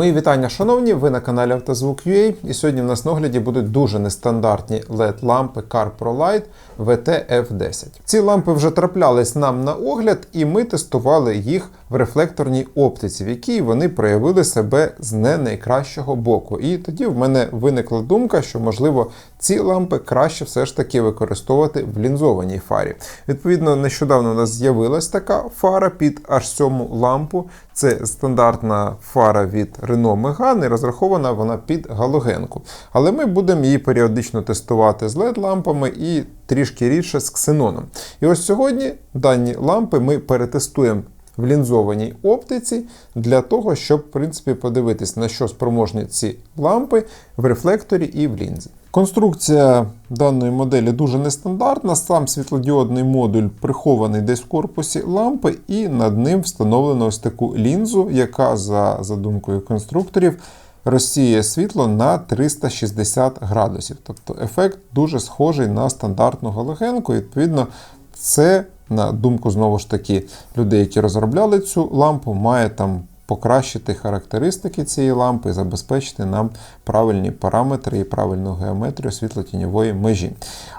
Мої вітання, шановні, ви на каналі Автозвук.ua і сьогодні в нас на огляді будуть дуже нестандартні LED-лампи CarProLight VT-F10. Ці лампи вже траплялись нам на огляд, і ми тестували їх в рефлекторній оптиці, в якій вони проявили себе з не найкращого боку. І тоді в мене виникла думка, що можливо ці лампи краще все ж таки використовувати в лінзованій фарі. Відповідно, нещодавно у нас з'явилась така фара під аж 7 лампу. Це стандартна фара від Renault Megane, розрахована вона під галогенку. Але ми будемо її періодично тестувати з LED-лампами і трішки рідше з ксеноном. І ось сьогодні дані лампи ми перетестуємо в лінзованій оптиці для того, щоб в принципі подивитись, на що спроможні ці лампи в рефлекторі і в лінзі. Конструкція даної моделі дуже нестандартна. Сам світлодіодний модуль прихований десь в корпусі лампи, і над ним встановлено ось таку лінзу, яка, за задумкою конструкторів, розсіє світло на 360 градусів. Тобто ефект дуже схожий на стандартну галогенку. Відповідно, це, на думку знову ж таки, людей, які розробляли цю лампу, має там покращити характеристики цієї лампи забезпечити нам правильні параметри і правильну геометрію світлотіньової межі.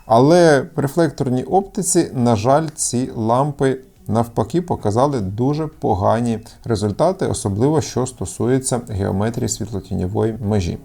Але в рефлекторній оптиці, на жаль, ці лампи. Навпаки, показали дуже погані результати, особливо що стосується геометрії світлотіньової межі.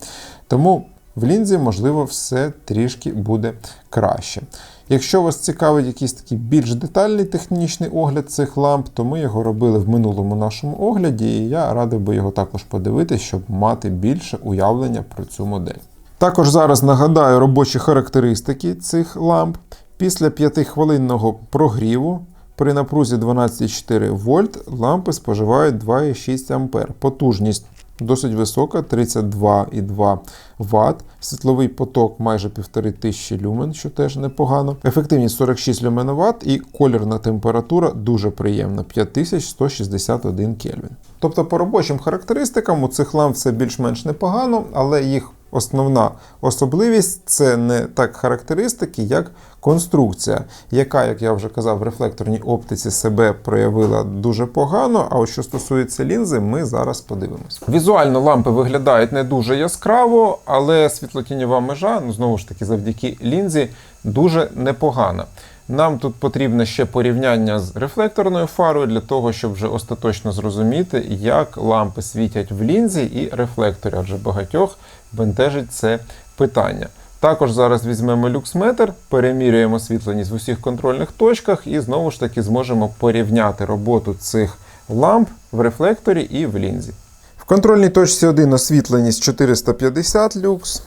Тому в лінзі, можливо, все трішки буде краще. Якщо вас цікавить якийсь такий більш детальний технічний огляд цих ламп, то ми його робили в минулому нашому огляді, і я радив би його також подивитися, щоб мати більше уявлення про цю модель. Також зараз нагадаю робочі характеристики цих ламп. Після 5-хвилинного прогріву при напрузі 12,4 вольт лампи споживають 2,6 А. Потужність досить висока 32,2 Вт. Світловий поток майже 1500 люмен, що теж непогано. Ефективність 46 люмен Вт і колірна температура дуже приємна 5161 Кельвін. Тобто по робочим характеристикам у цих ламп все більш-менш непогано, але їх Основна особливість це не так характеристики, як конструкція, яка, як я вже казав, в рефлекторній оптиці себе проявила дуже погано. А от що стосується лінзи, ми зараз подивимось. Візуально лампи виглядають не дуже яскраво, але світлотіньова межа, ну знову ж таки, завдяки лінзі, дуже непогана. Нам тут потрібне ще порівняння з рефлекторною фарою для того, щоб вже остаточно зрозуміти, як лампи світять в лінзі і рефлекторі, адже багатьох бентежить це питання. Також зараз візьмемо люксметр, перемірюємо світленість в усіх контрольних точках і знову ж таки зможемо порівняти роботу цих ламп в рефлекторі і в лінзі. В контрольній точці 1 освітленість 450 люкс,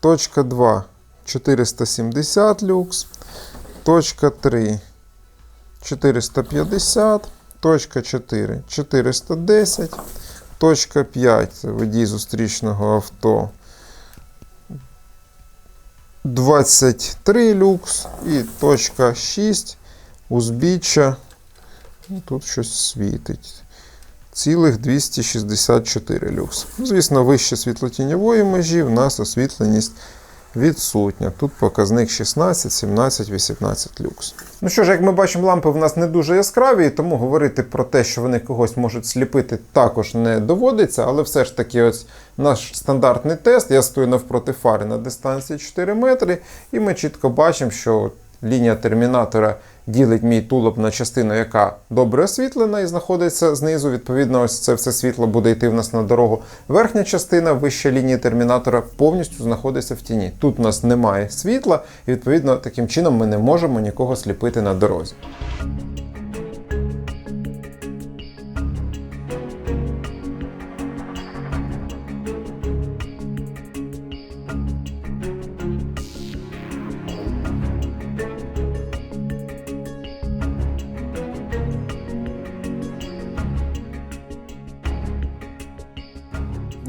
точка 2 470 люкс. Точка 3 450, точка 4 410, точка 5 це водій зустрічного авто. 23 люкс. І точка 6 узбіччя. Ну, тут щось світить. Цілих 264 люкс. Звісно, вище світлотіньової межі в нас освітленість відсутня. Тут показник 16, 17, 18 люкс. Ну що ж, як ми бачимо, лампи в нас не дуже яскраві, тому говорити про те, що вони когось можуть сліпити, також не доводиться, але все ж таки, ось наш стандартний тест. Я стою навпроти фари на дистанції 4 метри, і ми чітко бачимо, що лінія термінатора ділить мій тулуб на частину, яка добре освітлена і знаходиться знизу. Відповідно, ось це все світло буде йти в нас на дорогу. Верхня частина, вища лінії термінатора, повністю знаходиться в тіні. Тут у нас немає світла, і відповідно таким чином ми не можемо нікого сліпити на дорозі.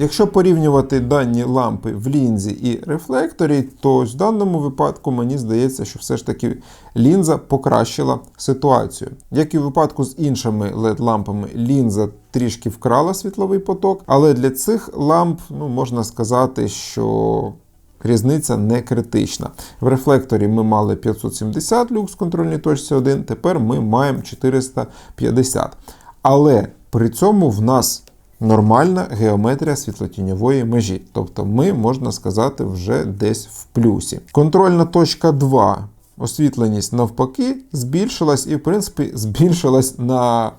Якщо порівнювати дані лампи в лінзі і рефлекторі, то в даному випадку мені здається, що все ж таки лінза покращила ситуацію. Як і в випадку з іншими LED-лампами, лінза трішки вкрала світловий поток, але для цих ламп ну, можна сказати, що різниця не критична. В рефлекторі ми мали 570 люкс контрольній точці 1, тепер ми маємо 450. Але при цьому в нас нормальна геометрія світлотіньової межі. Тобто ми, можна сказати, вже десь в плюсі. Контрольна точка 2. Освітленість навпаки збільшилась і, в принципі, збільшилась на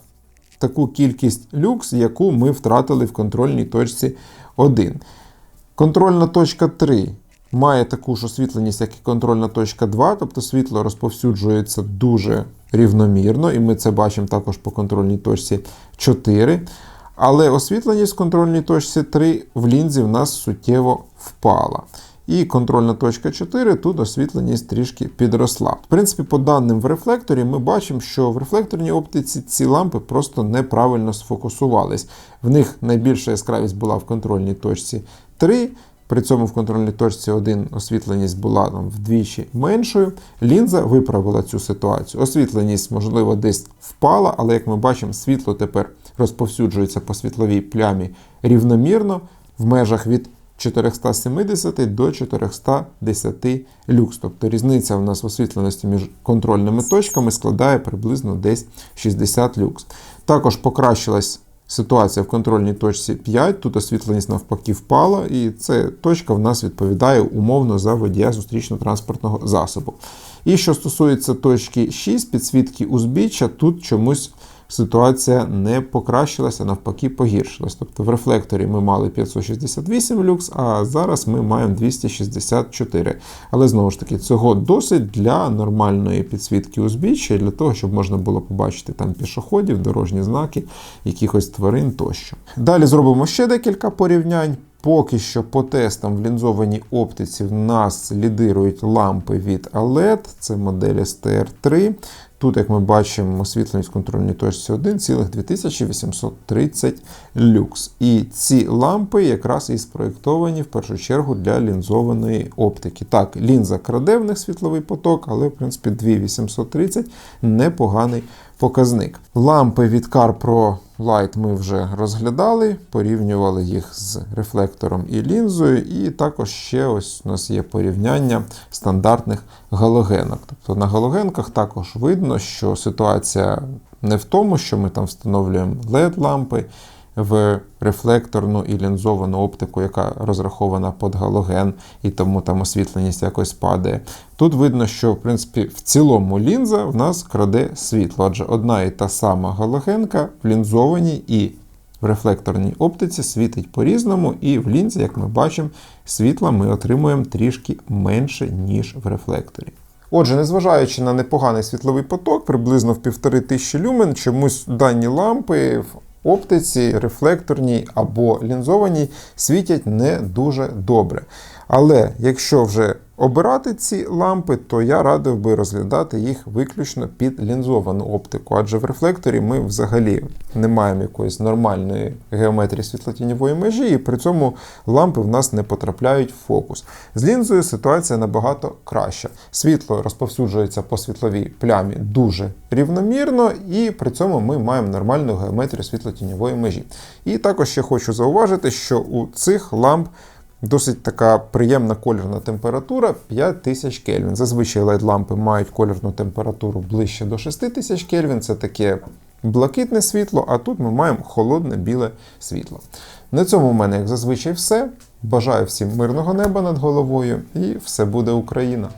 таку кількість люкс, яку ми втратили в контрольній точці 1. Контрольна точка 3 має таку ж освітленість, як і контрольна точка 2, тобто світло розповсюджується дуже рівномірно, і ми це бачимо також по контрольній точці 4. Але освітленість в контрольній точці 3 в лінзі в нас суттєво впала. І контрольна точка 4, тут освітленість трішки підросла. В принципі, по даним в рефлекторі, ми бачимо, що в рефлекторній оптиці ці лампи просто неправильно сфокусувались. В них найбільша яскравість була в контрольній точці 3. При цьому в контрольній точці 1 освітленість була там, вдвічі меншою. Лінза виправила цю ситуацію. Освітленість, можливо, десь впала, але як ми бачимо, світло тепер розповсюджується по світловій плямі рівномірно в межах від 470 до 410 люкс. Тобто різниця у нас в освітленості між контрольними точками складає приблизно десь 60 люкс. Також покращилась ситуація в контрольній точці 5. Тут освітленість навпаки впала, і ця точка в нас відповідає умовно за водія зустрічно-транспортного засобу. І що стосується точки 6, підсвітки узбіччя, тут чомусь ситуація не покращилася, навпаки, погіршилась. Тобто в рефлекторі ми мали 568 люкс, а зараз ми маємо 264. Але знову ж таки, цього досить для нормальної підсвітки узбіччя, для того, щоб можна було побачити там пішоходів, дорожні знаки, якихось тварин тощо. Далі зробимо ще декілька порівнянь. Поки що по тестам в лінзованій оптиці в нас лідирують лампи від OLED, це модель STR3. Тут, як ми бачимо, освітленість в контрольній точці 1,2830 люкс. І ці лампи якраз і спроєктовані в першу чергу для лінзованої оптики. Так, лінза краде в них світловий поток, але в принципі 2830 непоганий показник. Лампи від CarPro Light ми вже розглядали, порівнювали їх з рефлектором і лінзою, і також ще ось у нас є порівняння стандартних галогенок. Тобто на галогенках також видно, що ситуація не в тому, що ми там встановлюємо LED-лампи в рефлекторну і лінзовану оптику, яка розрахована під галоген, і тому там освітленість якось падає. Тут видно, що в принципі в цілому лінза в нас краде світло, адже одна і та сама галогенка в лінзованій і в рефлекторній оптиці світить по-різному, і в лінзі, як ми бачимо, світла ми отримуємо трішки менше, ніж в рефлекторі. Отже, незважаючи на непоганий світловий поток, приблизно в 1500 люмен, чомусь дані лампи оптиці, рефлекторній або лінзованій світять не дуже добре. Але якщо вже обирати ці лампи, то я радив би розглядати їх виключно під лінзовану оптику, адже в рефлекторі ми взагалі не маємо якоїсь нормальної геометрії світлотіньової межі, і при цьому лампи в нас не потрапляють в фокус. З лінзою ситуація набагато краща. Світло розповсюджується по світловій плямі дуже рівномірно, і при цьому ми маємо нормальну геометрію світлотіньової межі. І також ще хочу зауважити, що у цих ламп Досить така приємна кольорна температура 5000 Кельвін. Зазвичай LED-лампи мають кольорну температуру ближче до 6000 Кельвін. Це таке блакитне світло, а тут ми маємо холодне біле світло. На цьому в мене, як зазвичай, все. Бажаю всім мирного неба над головою, і все буде Україна!